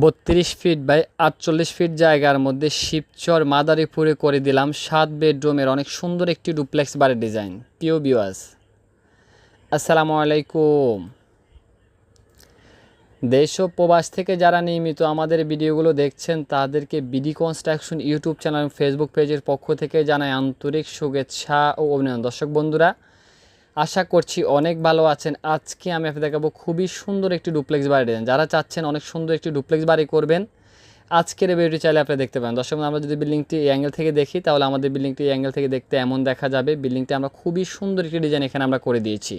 বত্রিশ feet by আটচল্লিশ fit জায়গার মধ্যে শিবচর মাদারীপুরে করে দিলাম সাত বেডরুমের অনেক সুন্দর একটি ডুপ্লেক্স বাড়ির ডিজাইন। পিও বিওয়াস আসসালামু আলাইকুম। দেশ ও প্রবাস থেকে যারা নিয়মিত আমাদের ভিডিওগুলো দেখছেন, তাদেরকে BD construction YouTube channel Facebook পেজের পক্ষ থেকে জানাই আন্তরিক শুভেচ্ছা ও অভিনন্দন। দর্শক বন্ধুরা আশা করছি অনেক ভালো আছেন। আজকে আমি আপনাদের দেখাবো খুবই সুন্দর একটি ডুপ্লেক্স বাড়ি ডিজাইন যারা চাচ্ছেন অনেক সুন্দর একটি ডুপ্লেক্স বাড়ি করবেন, আজকের এই ভিডিওটি চাইলে আপনি দেখতে পারেন। দর্শক আমরা যদি বিল্ডিংটি এই অ্যাঙ্গেল থেকে দেখি, তাহলে আমাদের বিল্ডিংটি অ্যাঙ্গেল থেকে দেখতে এমন দেখা যাবে। বিল্ডিংটি আমরা খুবই সুন্দর একটি ডিজাইন এখানে আমরা করে দিয়েছি।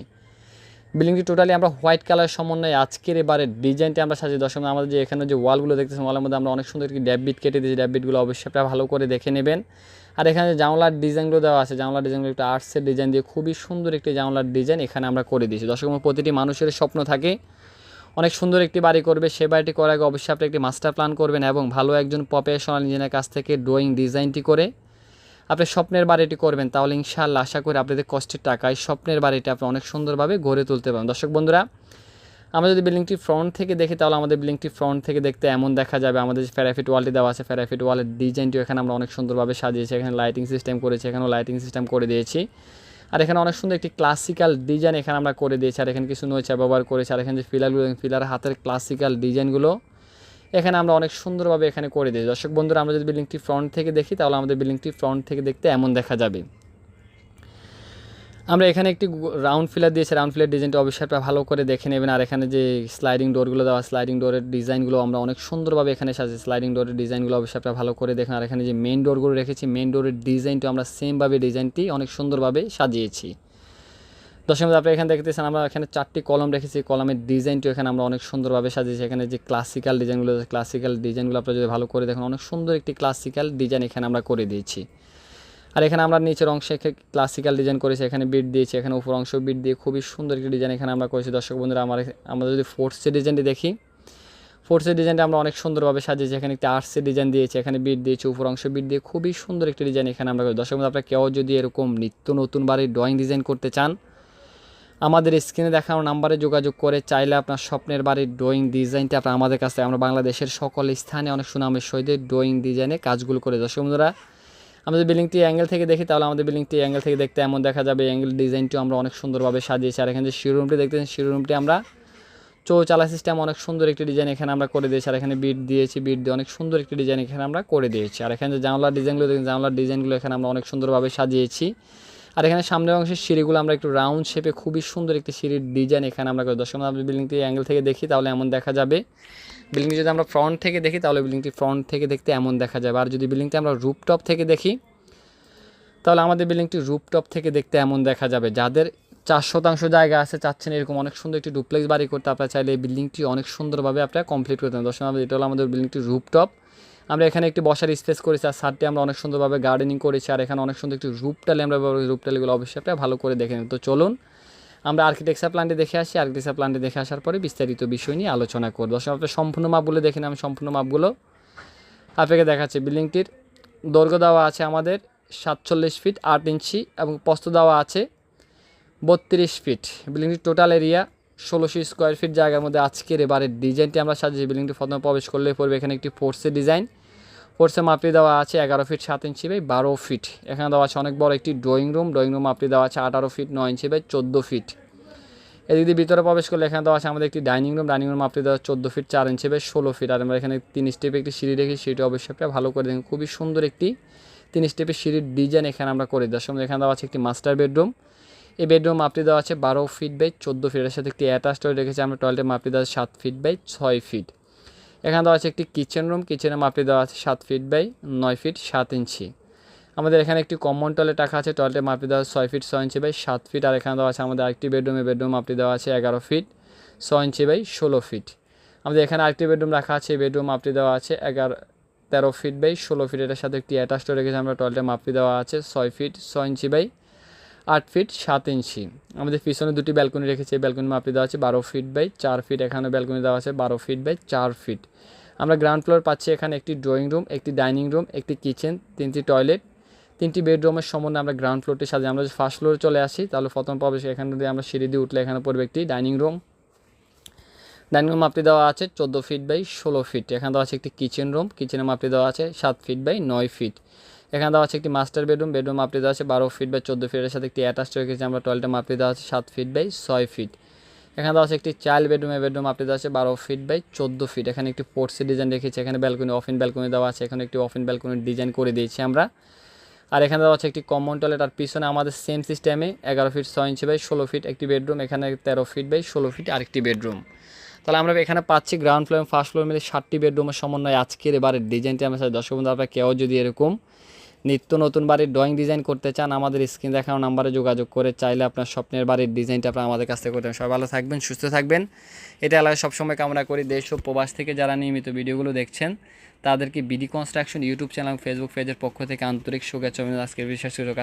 বিল্ডিংটি টোটালি আমরা হোয়াইট কালার সমন্বয়ে আজকের এবারে ডিজাইনটি আমরা সাজিয়ে দর্শক আমাদের যে এখানে যে ওয়ালগুলো দেখতেছেন ওয়ালের মধ্যে আমরা অনেক সুন্দর একটি ড্যাববিট কেটে দিয়েছি। ড্যাববিটগুলো অবশ্যই আপনারা ভালো করে দেখে নেবেন। আর এখানে যে জানলার ডিজাইনগুলো দেওয়া আছে, জানলার ডিজাইনগুলো একটা আর্টসের ডিজাইন দিয়ে খুবই সুন্দর একটি জানলার ডিজাইন এখানে আমরা করে দিয়েছি। দর্শক প্রতিটি মানুষের স্বপ্ন থাকে, অনেক সুন্দর একটি বাড়ি করবে, সে বাড়িটি করার আগে অবশ্যই আপনি একটি মাস্টার প্ল্যান করবেন এবং ভালো একজন প্রফেশনাল ইঞ্জিনিয়ার কাছ থেকে ড্রয়িং ডিজাইনটি করে আপনি স্বপ্নের বাড়িটি করবেন, তাহলে ইনশাআল্লাহ আশা করি আপনাদের কষ্টের টাকায় স্বপ্নের বাড়িটি আপনি অনেক সুন্দরভাবে গড়ে তুলতে পারেন দর্শক বন্ধুরা আমরা যদি বিল্ডিংটি ফ্রন্ট থেকে দেখি, তাহলে আমাদের বিল্ডিংটি ফ্রন্ট থেকে দেখতে এমন দেখা যাবে। আমাদের যে ফ্যারাফিট ওয়ালটি দেওয়া আছে ফ্যারাফিট ওয়ালের ডিজাইনটিও এখানে আমরা অনেক সুন্দরভাবে সাজিয়েছি। এখানে লাইটিং সিস্টেম করেছি, এখানেও লাইটিং সিস্টেম করে দিয়েছি। আর এখানে অনেক সুন্দর একটি ক্লাসিক্যাল ডিজাইন এখানে আমরা করে দিয়েছি। আর এখানে কিছু নয়েছে ব্যবহার করেছি। আর এখানে যে ফিলারগুলো ফিলার হাতের ক্লাসিক্যাল ডিজাইনগুলো এখানে আমরা অনেক সুন্দরভাবে এখানে করে দিয়েছি। দর্শক বন্ধুরা, আমরা যদি বিল্ডিংটি ফ্রন্ট থেকে দেখি, তাহলে আমাদের বিল্ডিংটি ফ্রন্ট থেকে দেখতে এমন দেখা যাবে। আমরা এখানে একটি রাউন্ড ফিলার দিয়েছি। রাউন্ড ফিলার ডিজাইনটা অবশ্যই আপনারা ভালো করে দেখে নেবেন। আর এখানে যে স্লাইডিং ডোরগুলো দেওয়া স্লাইডিং ডোরের ডিজাইনগুলো আমরা অনেক সুন্দরভাবে এখানে সাজি স্লাইডিং ডোরের ডিজাইনগুলো অবশ্যই আপনারা ভালো করে দেখেন। আর এখানে যে মেন ডোরগুলো রেখেছি মেন ডোরের ডিজাইনটা আমরা সেমভাবে ডিজাইনটি অনেক সুন্দরভাবে সাজিয়েছি। বন্ধু, আপনারা এখানে দেখতেছেন আমরা এখানে চারটি কলম রেখেছি। কলমের ডিজাইনটিও এখানে আমরা অনেক সুন্দরভাবে সাজিয়েছি। এখানে যে ক্লাসিক্যাল ডিজাইনগুলো ক্লাসিক্যাল ডিজাইনগুলো আপনারা যদি ভালো করে দেখেন অনেক সুন্দর একটি ক্লাসিক্যাল ডিজাইন এখানে আমরা করে দিয়েছি। আর এখানে আমরা নিচের অংশে ক্লাসিক্যাল ডিজাইন করেছি, এখানে বিট দিয়েছি, এখানে উপর অংশ বিট দিয়ে খুবই সুন্দর একটি ডিজাইন এখানে আমরা করেছি। দর্শক বন্ধুরা, আমার আমরা যদি ফোর্থসের ডিজাইনটি দেখি ফোর্থসের ডিজাইনটা আমরা অনেক সুন্দরভাবে সাজিয়েছি। এখানে একটি আর্টসের ডিজাইন দিয়েছি, এখানে বিট দিয়েছি উপর অংশ বিট দিয়ে খুবই সুন্দর একটি ডিজাইন এখানে আমরা করি দর্শক বন্ধু আপনারা কেউ যদি এরকম নিত্য নতুন বাড়ির ড্রয়িং ডিজাইন করতে চান, আমাদের স্ক্রিনে দেখানো নাম্বারে যোগাযোগ করে চাইলে আপনার স্বপ্নের বাড়ির ড্রয়িং ডিজাইনটা আপনার আমাদের কাছে আমরা বাংলাদেশের সকল স্থানে অনেক সুনামের সহিত ড্রয়িং ডিজাইনে কাজগুলো করে। দর্শক বন্ধুরা যদি বিল্ডিংটি অ্যাঙ্গেল থেকে দেখি, তাহলে আমাদের বিল্ডিংটি অ্যাঙ্গেল থেকে দেখতে এমন দেখা যাবে। অ্যাঙ্গেল ডিজাইনটিও আমরা অনেক সুন্দরভাবে সাজিয়েছি। আর এখানে যে শিরুমটি দেখতেছেন শিরুমটি আমরা চৌচালা সিস্টেম অনেক সুন্দর একটি ডিজাইন এখানে আমরা করে দিয়েছি। আর এখানে বিট দিয়েছি বিট দিয়ে অনেক সুন্দর একটি ডিজাইন এখানে আমরা করে দিয়েছি। আর এখানে যে জানলার ডিজাইনগুলো দেখেন জানলার ডিজাইনগুলো এখানে আমরা অনেক সুন্দরভাবে সাজিয়েছি। আর এখানে সামনের অংশের সিঁড়িগুলো আমরা একটু রাউন্ড শেপে খুবই সুন্দর একটি সিঁড়ির ডিজাইন এখানে আমরা করে দর্শক আমরা বিল্ডিংটি অ্যাঙ্গেল থেকে দেখি, তাহলে এমন দেখা যাবে। বিল্ডিংটি যদি আমরা ফ্রন্ট থেকে দেখি, তাহলে বিল্ডিংটি ফ্রন্ট থেকে দেখতে এমন দেখা যাবে। আর যদি বিল্ডিংটি আমরা রুপটপ থেকে দেখি, তাহলে আমাদের বিল্ডিংটি রুপটপ থেকে দেখতে এমন দেখা যাবে। যাদের চার শতাংশ জায়গা আছে, চাচ্ছেন এরকম অনেক সুন্দর একটি ডুপ্লেক্স বাড়ি করতে, আপনারা চাইলে এই বিল্ডিংটি অনেক সুন্দরভাবে আপনারা কমপ্লিট করতে আমাদের এটা হলো আমাদের বিল্ডিংটি রুপটপ আমরা এখানে একটি বসার স্পেস করেছি, আর সারটি আমরা অনেক সুন্দরভাবে গার্ডেনিং করেছি, আর এখানে অনেক সুন্দর একটি রূপটালি আমরা ব্যবহার রূপটালিগুলো অবশ্যই আপনারা ভালো করে দেখে নিন। তো চলুন, আমরা আর্কিটেকচার প্ল্যানটি দেখে আসি। আর্কিটেকচার প্ল্যানটি দেখে আসার পরে বিস্তারিত বিষয় নিয়ে আলোচনা করব। আপনার সম্পূর্ণ মাপগুলো দেখে আমি সম্পূর্ণ মাপগুলো আপনাকে দেখাচ্ছি। বিল্ডিংটির দৈর্ঘ্য দেওয়া আছে আমাদের সাতচল্লিশ ফিট আট ইঞ্চি এবং প্রস্থ দেওয়া আছে বত্রিশ ফিট বিল্ডিংটির টোটাল এরিয়া ষোলোশো স্কোয়ার ফিট জায়গার মধ্যে আজকের এবারের ডিজাইনটি আমরা সাজিয়েছি। বিল্ডিংটি প্রথমে প্রবেশ করলে পড়বে এখানে একটি ফোর্সের ডিজাইন ফোর্সে মাপি দেওয়া আছে এগারো ফিট সাত ইঞ্চি বাই বারো ফিট এখানে দেওয়া আছে অনেক বড় একটি ড্রয়িং রুম ড্রয়িং রুম মাপটি দেওয়া আছে আঠারো ফিট নয় ইঞ্চি বাই চোদ্দ ফিট এদিক দিয়ে ভিতরে প্রবেশ করলে এখানে দেওয়া আছে আমাদের একটি ডাইনিং রুম ডাইনিং রুম মাপটি দেওয়া চোদ্দ ফিট চার ইঞ্চি বাই ষোলো ফিট আর আমরা এখানে তিন স্টেপে একটি সিঁড়ি রেখে সেটি অবশ্যই আপনারা ভালো করে দেখেন। খুবই সুন্দর একটি তিন স্টেপের সিঁড়ির ডিজাইন এখানে আমরা করে দেওয়ার সময় এখানে দেওয়া আছে একটি মাস্টার বেডরুম এই বেডরুম মাপটি দেওয়া আছে বারো ফিট বাই চোদ্দ ফিটের সাথে একটি অ্যাটাচ টয়লেট রেখেছি, আমরা টয়লেটের মাপটি দেওয়া আছে সাত ফিট বাই ছয় ফিট এখানে দেওয়া আছে একটি কিচেন রুম কিচেনের মাপটি দেওয়া আছে সাত ফিট বাই নয় ফিট সাত ইঞ্চি। আমাদের এখানে একটি কমন টয়লেট রাখা আছে টয়লেটের মাপটি দেওয়া আছে ছয় ফিট ছয় ইঞ্চি বাই সাত ফিট আর এখানে দেওয়া আছে আমাদের আরেকটি বেডরুমে বেডরুম মাপটি দেওয়া আছে এগারো ফিট ছয় ইঞ্চি বাই ষোলো ফিট আমাদের এখানে আরেকটি বেডরুম রাখা আছে বেডরুম মাপটি দেওয়া আছে এগারো, তেরো ফিট বাই ষোলো ফিট এটার সাথে একটি অ্যাটাচ রেখেছি, আমরা টয়লেটের মাপটি দেওয়া আছে ছয় ফিট ছয় ইঞ্চি বাই আট ফিট সাত ইঞ্চি। আমাদের পিছনে দুটি ব্যালকনি রেখেছি। ব্যালকনি মাপটি দেওয়া আছে বারো ফিট বাই চার ফিট। এখানে ব্যালকনি দেওয়া আছে বারো ফিট বাই চার ফিট। আমরা গ্রাউন্ড ফ্লোর পাচ্ছি এখানে একটি ড্রয়িং রুম একটি ডাইনিং রুম একটি কিচেন তিনটি টয়লেট তিনটি বেডরুমের সম্বন্ধে আমরা গ্রাউন্ড ফ্লোরটি সাজিয়ে আমরা যদি ফার্স্ট ফ্লোরে চলে আসি, তাহলে প্রথম প্রবেশ এখানে যদি আমরা সিঁড়ি দিয়ে উঠলে এখানে পড়বে একটি ডাইনিং রুম ডাইনিং রুম মাপটি দেওয়া আছে চোদ্দ ফিট বাই ষোলো ফিট। এখানে দেওয়া আছে একটি কিচেন রুম কিচেনের মাপটি দেওয়া আছে সাত ফিট বাই নয় ফিট। এখানে দেওয়া আছে একটি মাস্টার বেডরুম বেডরুম মাপটি দেওয়া আছে বারো ফিট বাই চোদ্দ ফিটের সাথে একটি অ্যাটাচ রেখেছি আমরা টয়লেটের মাপটি দেওয়া আছে, সাত ফিট বাই ছয় ফিট এখানে দেওয়া আছে একটি চাইল্ড বেডরুমের বেডরুম আপনি দেওয়া আছে বারো ফিট বাই চোদ্দ ফিট এখানে একটি পোর্টসি ডিজাইন রেখেছি এখানে ব্যালকনি অফিন ব্যালকনি দেওয়া আছে, এখানে একটি অফিন ব্যালকনির ডিজাইন করে দিয়েছি আমরা। আর এখানে দেওয়া আছে একটি কমন টয়লেট আর পিছনে আমাদের সেম সিস্টেমে এগারো ফিট ছয় ইঞ্চি বাই ষোলো ফিট একটি বেডরুম এখানে তেরো ফিট বাই ষোলো ফিট আরেকটি বেডরুম তাহলে আমরা এখানে পাচ্ছি গ্রাউন্ড ফ্লোর ফার্স্ট ফ্লোর মিলে ষাটটি বেডরুমের সমন্বয়ে আজকের এবারের ডিজাইনটি আমার সাথে দর্শক বন্ধু আপনারা কেউ যদি এরকম নিত্য নতুন বাড়ির ড্রয়িং ডিজাইন করতে চান, আমাদের স্ক্রিন দেখানো নাম্বারে যোগাযোগ করে চাইলে আপনার স্বপ্নের বাড়ির ডিজাইনটা আপনার আমাদের কাছ থেকে করতে। সবাই ভালো থাকবেন, সুস্থ থাকবেন এটা এলাকায় সবসময় কামনা করি, দেশ ও প্রবাস থেকে যারা নিয়মিত ভিডিওগুলো দেখছেন, তাদেরকে BD construction YouTube channel Facebook পেজের পক্ষ থেকে আন্তরিক শুভেচ্ছা। আজকের বিশেষ সুযোগ